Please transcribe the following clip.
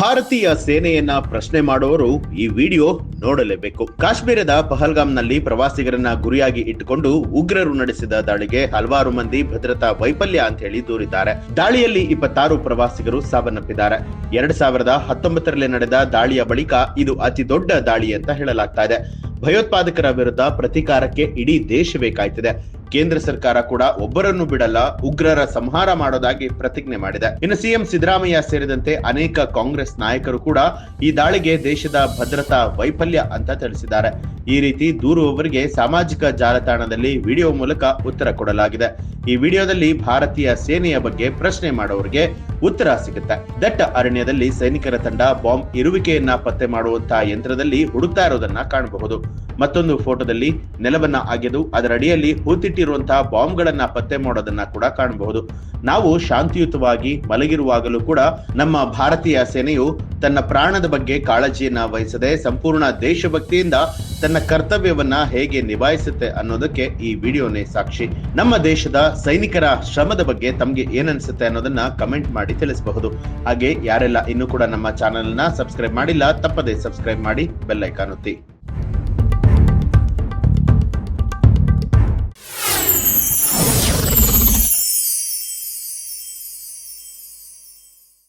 ಭಾರತೀಯ ಸೇನೆಯನ್ನ ಪ್ರಶ್ನೆ ಮಾಡುವವರು ಈ ವಿಡಿಯೋ ನೋಡಲೇಬೇಕು. ಕಾಶ್ಮೀರದ ಪಹಲ್ಗಾಮ್ನಲ್ಲಿ ಪ್ರವಾಸಿಗರನ್ನ ಗುರಿಯಾಗಿ ಇಟ್ಟುಕೊಂಡು ಉಗ್ರರು ನಡೆಸಿದ ದಾಳಿಗೆ ಹಲವಾರು ಮಂದಿ ಭದ್ರತಾ ವೈಫಲ್ಯ ಅಂತ ಹೇಳಿ ದೂರಿದ್ದಾರೆ. ದಾಳಿಯಲ್ಲಿ ಇಪ್ಪತ್ತಾರು ಪ್ರವಾಸಿಗರು ಸಾವನ್ನಪ್ಪಿದ್ದಾರೆ. ಎರಡ್ ಸಾವಿರದ ಹತ್ತೊಂಬತ್ತರಲ್ಲಿ ನಡೆದ ದಾಳಿಯ ಬಳಿಕ ಇದು ಅತಿ ದೊಡ್ಡ ದಾಳಿ ಅಂತ ಹೇಳಲಾಗ್ತಾ ಇದೆ. ಭಯೋತ್ಪಾದಕರ ವಿರುದ್ಧ ಪ್ರತೀಕಾರಕ್ಕೆ ಇಡೀ ದೇಶ ಕಾಯ್ತಿದೆ. ಕೇಂದ್ರ ಸರ್ಕಾರ ಕೂಡ ಒಬ್ಬರನ್ನು ಬಿಡಲ್ಲ, ಉಗ್ರರ ಸಂಹಾರ ಮಾಡೋದಾಗಿ ಪ್ರತಿಜ್ಞೆ ಮಾಡಿದೆ. ಇನ್ನು ಸಿಎಂ ಸಿದ್ದರಾಮಯ್ಯ ಸೇರಿದಂತೆ ಅನೇಕ ಕಾಂಗ್ರೆಸ್ ನಾಯಕರು ಕೂಡ ಈ ದಾಳಿಗೆ ದೇಶದ ಭದ್ರತಾ ವೈಫಲ್ಯ ಅಂತ ತಿಳಿಸಿದ್ದಾರೆ. ಈ ರೀತಿ ದೂರುವವರಿಗೆ ಸಾಮಾಜಿಕ ಜಾಲತಾಣದಲ್ಲಿ ವಿಡಿಯೋ ಮೂಲಕ ಉತ್ತರ ಕೊಡಲಾಗಿದೆ. ಈ ವಿಡಿಯೋದಲ್ಲಿ ಭಾರತೀಯ ಸೇನೆಯ ಬಗ್ಗೆ ಪ್ರಶ್ನೆ ಮಾಡುವವರಿಗೆ ಉತ್ತರ ಸಿಗುತ್ತೆ. ದಟ್ಟ ಅರಣ್ಯದಲ್ಲಿ ಸೈನಿಕರ ತಂಡ ಬಾಂಬ್ ಇರುವಿಕೆಯನ್ನ ಪತ್ತೆ ಮಾಡುವಂತಹ ಯಂತ್ರದಲ್ಲಿ ಹುಡುಕ್ತಾ ಇರೋದನ್ನ ಕಾಣಬಹುದು. ಮತ್ತೊಂದು ಫೋಟೋದಲ್ಲಿ ನೆಲವನ್ನ ಅಗೆದು ಅದರ ಅಡಿಯಲ್ಲಿ ಹೂತಿಟ್ಟಿರುವಂತಹ ಬಾಂಬ್ಗಳನ್ನ ಪತ್ತೆ ಮಾಡೋದನ್ನ ಕೂಡ ಕಾಣಬಹುದು. ನಾವು ಶಾಂತಿಯುತವಾಗಿ ಮಲಗಿರುವಾಗಲೂ ಕೂಡ ನಮ್ಮ ಭಾರತೀಯ ಸೇನೆಯು ತನ್ನ ಪ್ರಾಣದ ಬಗ್ಗೆ ಕಾಳಜಿಯನ್ನ ವಹಿಸದೆ ಸಂಪೂರ್ಣ ದೇಶಭಕ್ತಿಯಿಂದ ತನ್ನ ಕರ್ತವ್ಯವನ್ನ ಹೇಗೆ ನಿಭಾಯಿಸುತ್ತೆ ಅನ್ನೋದಕ್ಕೆ ಈ ವಿಡಿಯೋನೇ ಸಾಕ್ಷಿ. ನಮ್ಮ ದೇಶದ ಸೈನಿಕರ ಶ್ರಮದ ಬಗ್ಗೆ ತಮ್ಗೆ ಏನನ್ಸುತ್ತೆ ಅನ್ನೋದನ್ನ ಕಮೆಂಟ್ ಮಾಡಿ ತಿಳಿಸಬಹುದು. ಹಾಗೆ ಯಾರೆಲ್ಲ ಇನ್ನೂ ಕೂಡ ನಮ್ಮ ಚಾನೆಲ್ನ ಸಬ್ಸ್ಕ್ರೈಬ್ ಮಾಡಿಲ್ಲ, ತಪ್ಪದೆ ಸಬ್ಸ್ಕ್ರೈಬ್ ಮಾಡಿ ಬೆಲ್ಲೈಕಾನ್ ಒತ್ತಿ.